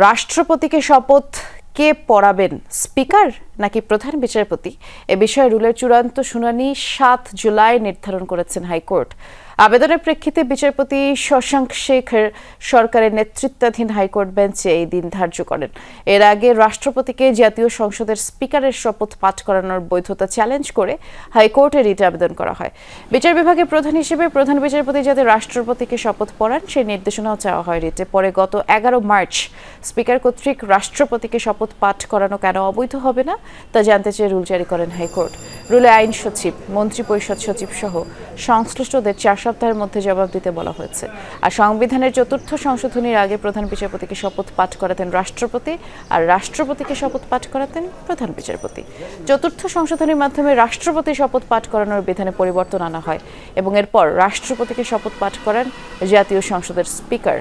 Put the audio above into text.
রাষ্ট্রপতিকে শপথ কে পড়াবেন, স্পিকার নাকি প্রধান বিচারপতি? এ বিষয়ে রুলের চূড়ান্ত শুনানি সাত জুলাই নির্ধারণ করেছেন হাইকোর্ট। আবেদনের প্রেক্ষিতে বিচারপতি শশাঙ্ক শেখর সরকারের নেতৃত্বাধীন হাইকোর্ট বেঞ্চে এই দিন ধার্য করেন। এর আগে রাষ্ট্রপতিকে জাতীয় সংসদের স্পিকারের শপথ পাঠ করানোর বৈধতা চ্যালেঞ্জ করে হাইকোর্টে রিট আবেদন করা হয়। বিচার বিভাগের প্রধান হিসেবে প্রধান বিচারপতি যাতে রাষ্ট্রপতিকে শপথ পড়ান, সেই নির্দেশনাও চাওয়া হয় রিটে। পরে গত এগারো মার্চ স্পিকার কর্তৃক রাষ্ট্রপতিকে শপথ পাঠ করানো কেন অবৈধ হবে না, তা জানতে চেয়ে রুল জারি করেন হাইকোর্ট। রুলে আইন সচিব, মন্ত্রী পরিষদ সচিব সহ সংশ্লিষ্টদের চার সপ্তাহের মধ্যে জবাব দিতে বলা হয়েছে। আর সংবিধানের চতুর্থ সংশোধনীর আগে প্রধান বিচারপতিকে শপথ পাঠ করাতেন রাষ্ট্রপতি, আর রাষ্ট্রপতিকে শপথ পাঠ করাতেন প্রধান বিচারপতি। চতুর্থ সংশোধনীর মাধ্যমে রাষ্ট্রপতি শপথ পাঠ করানোর বিধানে পরিবর্তন আনা হয় এবং এরপর রাষ্ট্রপতিকে শপথ পাঠ করেন জাতীয় সংসদের স্পিকার